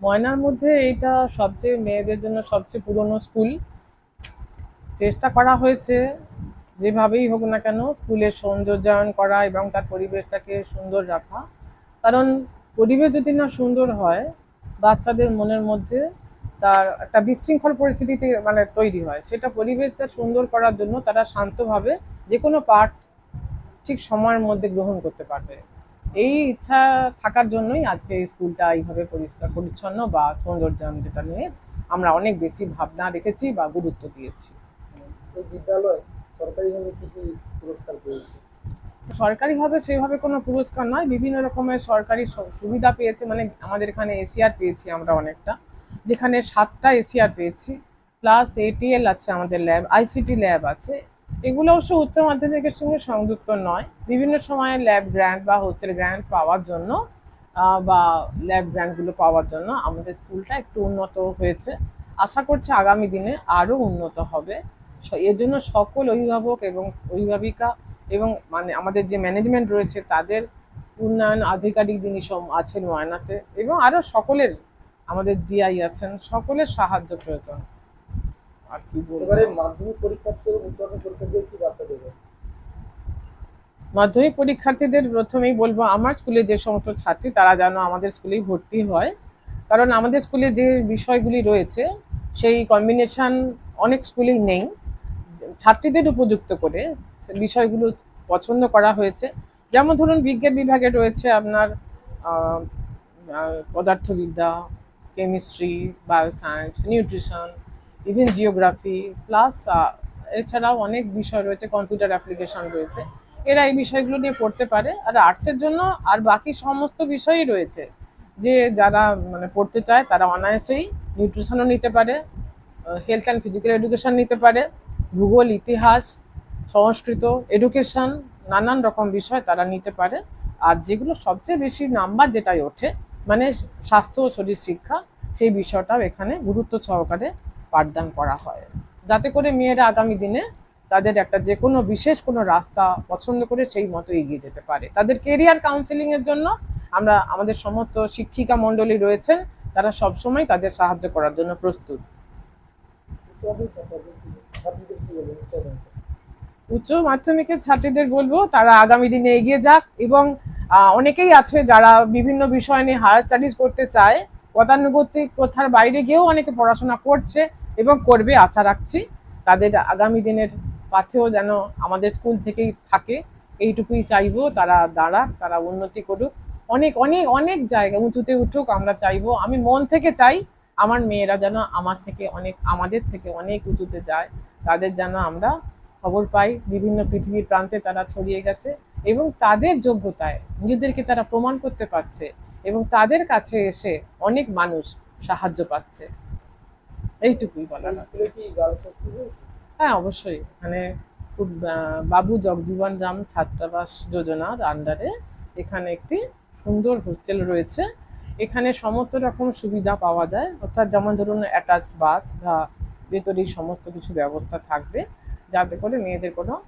ময়নার মধ্যে এইটা সবচেয়ে মেয়েদের জন্য সবচেয়ে পুরনো স্কুল। চেষ্টা করা হয়েছে, যেভাবেই হোক না কেন, স্কুলের সৌন্দর্যায়ন করা এবং তার পরিবেশটাকে সুন্দর রাখা। কারণ পরিবেশ যদি না সুন্দর হয়, বাচ্চাদের মনের মধ্যে তার একটা বিশৃঙ্খল পরিস্থিতিতে মানে তৈরি হয়। সেটা পরিবেশটা সুন্দর করার জন্য তারা শান্তভাবে যে কোনো পাঠ ঠিক সময়ের মধ্যে গ্রহণ করতে পারবে। এই ইচ্ছা থাকার জন্যই আজকে স্কুলটা এইভাবে পরিষ্কার পরিচ্ছন্ন বা সৌন্দর্যায়ন যেটা নিয়ে আমরা অনেক বেশি ভাবনা রেখেছি বা গুরুত্ব দিয়েছি। বিদ্যালয় সরকারিভাবে কি কি পুরস্কার পেয়েছে? সরকারিভাবে সেভাবে কোনো পুরস্কার নয় বিভিন্ন রকমের সরকারি সুবিধা পেয়েছে মানে আমাদের এখানে এসিআর পেয়েছি আমরা অনেকটা যেখানে সাতটা এসিআর পেয়েছি প্লাস এটিএল আছে আমাদের ল্যাব আইসিটি ল্যাব আছে এগুলো অবশ্য উচ্চ মাধ্যমিকের সঙ্গে সংযুক্ত নয়। বিভিন্ন সময়ে ল্যাব গ্র্যান্ট বা হোস্টেল গ্র্যান্ট পাওয়ার জন্য বা ল্যাব গ্র্যান্টগুলো পাওয়ার জন্য আমাদের স্কুলটা একটু উন্নত হয়েছে। আশা করছি আগামী দিনে আরও উন্নত হবে। এর জন্য সকল অভিভাবক এবং অভিভাবিকা এবং মানে আমাদের যে ম্যানেজমেন্ট রয়েছে, তাদের উন্নয়ন আধিকারিক যিনি আছেন ময়নাতে এবং আরও সকলের, আমাদের ডিআই আছেন, সকলের সাহায্য প্রয়োজন। আর কি বলব? এবারে মাধ্যমিক পরীক্ষার্থী এবং উচ্চ মাধ্যমিক পরীক্ষার্থীদের কি বার্তা দেবে? মাধ্যমিক পরীক্ষার্থীদের প্রথমেই বলব আমার স্কুলে যে সমস্ত ছাত্রী তারা যেন আমাদের স্কুলেই ভর্তি হয়। কারণ আমাদের স্কুলে যে বিষয়গুলি রয়েছে সেই কম্বিনেশন অনেক স্কুলেই নেই। ছাত্রীদের উপযুক্ত করে বিষয়গুলো পছন্দ করা হয়েছে। যেমন ধরুন বিজ্ঞান বিভাগে রয়েছে আপনার পদার্থবিদ্যা chemistry bioscience nutrition even geography plus এছাড়াও অনেক বিষয় রয়েছে কম্পিউটার অ্যাপ্লিকেশন রয়েছে। এরা এই বিষয়গুলো নিয়ে পড়তে পারে। আর আর্টসের জন্য আর বাকি সমস্ত বিষয়ই রয়েছে যে যারা মানে পড়তে চায়, তারা অনায়াসেই নিউট্রিশনও নিতে পারে হেলথ অ্যান্ড ফিজিক্যাল এডুকেশন নিতে পারে, ভূগোল, ইতিহাস, সংস্কৃত এডুকেশন নানান রকম বিষয় তারা নিতে পারে। আর যেগুলো সবচেয়ে বেশি নাম্বার যেটাই ওঠে মানে স্বাস্থ্য ও শরীর শিক্ষা, সেই বিষয়টাও এখানে গুরুত্ব সহকারে পাঠদান করা হয়। যাতে করে মেয়েরা আগামী দিনে তাদের একটা যে কোনো বিশেষ কোনো রাস্তা পছন্দ করে সেই মতো এগিয়ে যেতে পারে। তাদের কেরিয়ার কাউন্সেলিং এর জন্য আমরা আমাদের সমস্ত শিক্ষিকা মণ্ডলী রয়েছেন, তারা সবসময় তাদের সাহায্য করার জন্য প্রস্তুত। উচ্চ মাধ্যমিকের ছাত্রীদের বলব, তারা আগামী দিনে এগিয়ে যাক এবং অনেকেই আছে যারা বিভিন্ন বিষয় নিয়ে হায়ার স্টাডিজ করতে চায় গতানুগতিক প্রথার বাইরে গিয়েও অনেকে পড়াশোনা করছে এবং করবে, আশা রাখছি। তাদের আগামী দিনের পাথেও যেন আমাদের স্কুল থেকেই থাকে। এইটুকুই চাইব, তারা দাঁড়াক, তারা উন্নতি করুক। অনেক অনেক অনেক জায়গা উঁচুতে উঠুক, আমরা চাইব। আমি মন থেকে চাই আমার মেয়েরা যেন আমার থেকে অনেক, আমাদের থেকে অনেক উঁচুতে যায়। তাদের যেন আমরা খবর পাই, বিভিন্ন পৃথিবীর প্রান্তে তারা ছড়িয়ে গেছে এবং তাদের যোগ্যতায় নিজেদেরকে তারা প্রমাণ করতে পারছে। এবং তাদের কাছে এসে অনেক মানুষ সাহায্য পাচ্ছে। এইটুকুই বলার হ্যাঁ অবশ্যই। আহ, বাবু জগজীবন রাম ছাত্রাবাস যোজনার আন্ডারে এখানে একটি সুন্দর হোস্টেল রয়েছে। এখানে সমস্ত রকম সুবিধা পাওয়া যায়। অর্থাৎ যেমন ধরুন অ্যাটাচড বাথ বা ভেতরেই সমস্ত কিছু ব্যবস্থা থাকবে। যাতে করে মেয়েদের কোনো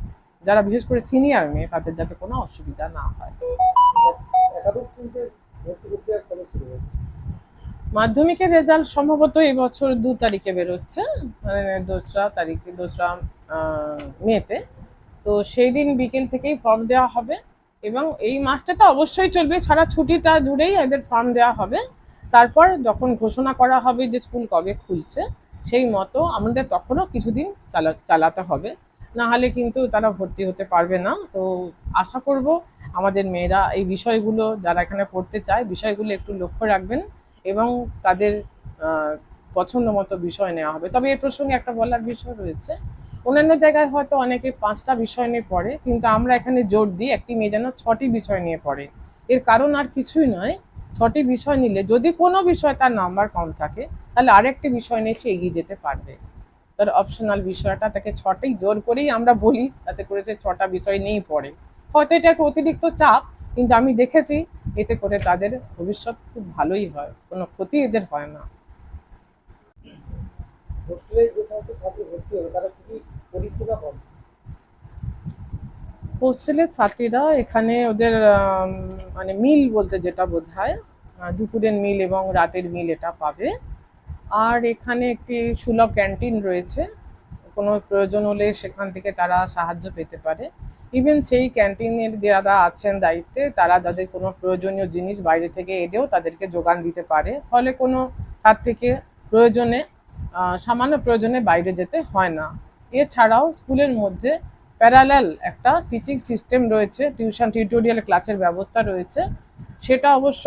যারা বিশেষ করে সিনিয়র মেয়ে তাদের যাতে কোনো অসুবিধা না হয়। মাধ্যমিকের রেজাল্ট সম্ভবত এই বছর দু তারিখে বেরোচ্ছে মানে দোসরা তারিখে, দোসরা মেতে। তো সেই দিন বিকেল থেকেই ফর্ম দেওয়া হবে এবং এই মাসটা তো অবশ্যই চলবে ছাড়া ছুটিটা জুড়েই এদের ফর্ম দেওয়া হবে। তারপর যখন ঘোষণা করা হবে যে স্কুল কবে খুলছে, সেই মতো আমাদের তখনও কিছুদিন চালা, চালাতে হবে। না হলে কিন্তু তারা ভর্তি হতে পারবে না। তো আশা করব আমাদের মেয়েরা এই বিষয়গুলো যারা এখানে পড়তে চায়, বিষয়গুলো একটু লক্ষ্য রাখবেন এবং তাদের পছন্দ মতো বিষয় নেওয়া হবে। তবে এর প্রসঙ্গে একটা বলার বিষয় রয়েছে। অন্যান্য জায়গায় হয়তো অনেকে পাঁচটা বিষয় নিয়ে পড়ে, কিন্তু আমরা এখানে জোর দিই একটি মেয়ে যেন ছটি বিষয় নিয়ে পড়ে। এর কারণ আর কিছুই নয়। ছটি বিষয় নিলে যদি কোনো বিষয় তার নাম্বার কম থাকে, তাহলে আরেকটি বিষয় নিয়ে সে এগিয়ে যেতে পারবে। তার অপশনাল বিষয়টা তাকে ছটাই জোর করেই আমরা বলি তাতে করে সে ছটা বিষয় নিয়েই পড়ে। হয়তো এটা একটা অতিরিক্ত চাপ কিন্তু আমি দেখেছি এতে করে তাদের ভবিষ্যৎ খুব ভালোই হয় কোনো ক্ষতি এদের হয় না। হোস্টেলে যে সমস্ত ছাত্রী ভর্তি হবে তারা কি পরিষেবা হোস্টেলের ছাত্রীরা এখানে ওদের মানে মিল বলতে যেটা বোধ হয় দুপুরের মিল এবং রাতের মিল এটা পাবে। আর এখানে একটি সুলভ ক্যান্টিন রয়েছে। কোনো প্রয়োজন হলে সেখান থেকে তারা সাহায্য পেতে পারে। ইভেন সেই ক্যান্টিনের যারা আছেন দায়িত্বে, তারা যাদের কোনো প্রয়োজনীয় জিনিস বাইরে থেকে এলেও তাদেরকে যোগান দিতে পারে। ফলে কোনো ছাত্রীকে প্রয়োজনে সামান্য প্রয়োজনে বাইরে যেতে হয় না। এছাড়াও স্কুলের মধ্যে প্যারালাল একটা টিচিং সিস্টেম রয়েছে। টিউশন টিউটোরিয়াল ক্লাসের ব্যবস্থা রয়েছে। সেটা অবশ্য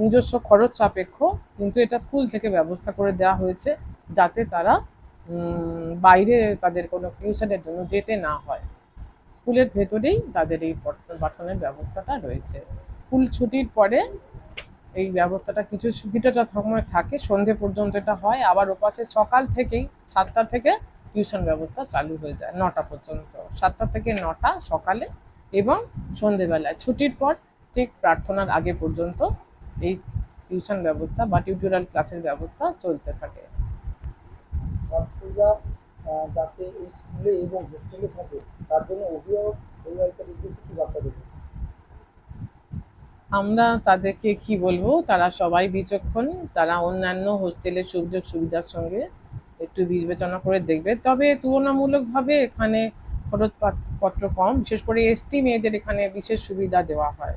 নিজস্ব খরচ সাপেক্ষ, কিন্তু এটা স্কুল থেকে ব্যবস্থা করে দেওয়া হয়েছে যাতে তারা বাইরে তাদের কোনো টিউশনের জন্য যেতে না হয়। স্কুলের ভেতরেই তাদের এই পঠন পাঠনের ব্যবস্থাটা রয়েছে। স্কুল ছুটির পরে এই ব্যবস্থাটা কিছু কিছুটা সময় থাকে, সন্ধে পর্যন্ত এটা হয়, আবার ওপাশে সকাল থেকেই সাতটা থেকে টিউশন ব্যবস্থা চালু হয়ে যায়, নটা পর্যন্ত। সাতটা থেকে নটা সকালে এবং সন্ধেবেলায়। ছুটির পর ঠিক প্রার্থনার আগে পর্যন্ত এই টিউশন ব্যবস্থা বা টিউটোরিয়াল ক্লাসের ব্যবস্থা চলতে থাকে। ছাত্রীরা যাতে এই স্কুলে এবং হোস্টেলে থাকে তার জন্য অভিভাবক অভিভাবিকার উদ্দেশ্যে কি বার্তা দেবে আমরা তাদেরকে কি বলব? তারা সবাই বিচক্ষণ তারা অন্যান্য হোস্টেলের সুযোগ সুবিধার সঙ্গে একটু বিবেচনা করে দেখবে। তবে তুলনামূলকভাবে এখানে খরচপত্র কম বিশেষ করে এসটি মেয়েদের এখানে বিশেষ সুবিধা দেওয়া হয়।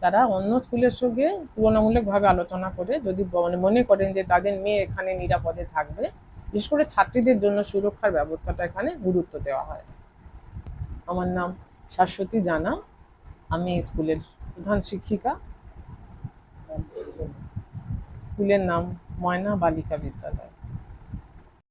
তারা অন্য স্কুলের সঙ্গে তুলনামূলকভাবে আলোচনা করে, যদি ব- মনে করেন যে তাদের মেয়ে এখানে নিরাপদে থাকবে, বিশেষ করে ছাত্রীদের জন্য সুরক্ষার ব্যবস্থাটা এখানে গুরুত্ব দেওয়া হয়। আমার নাম শাশ্বতী জানা, আমি স্কুলের প্রধান শিক্ষিকা। স্কুলের নাম ময়না বালিকা বিদ্যালয়।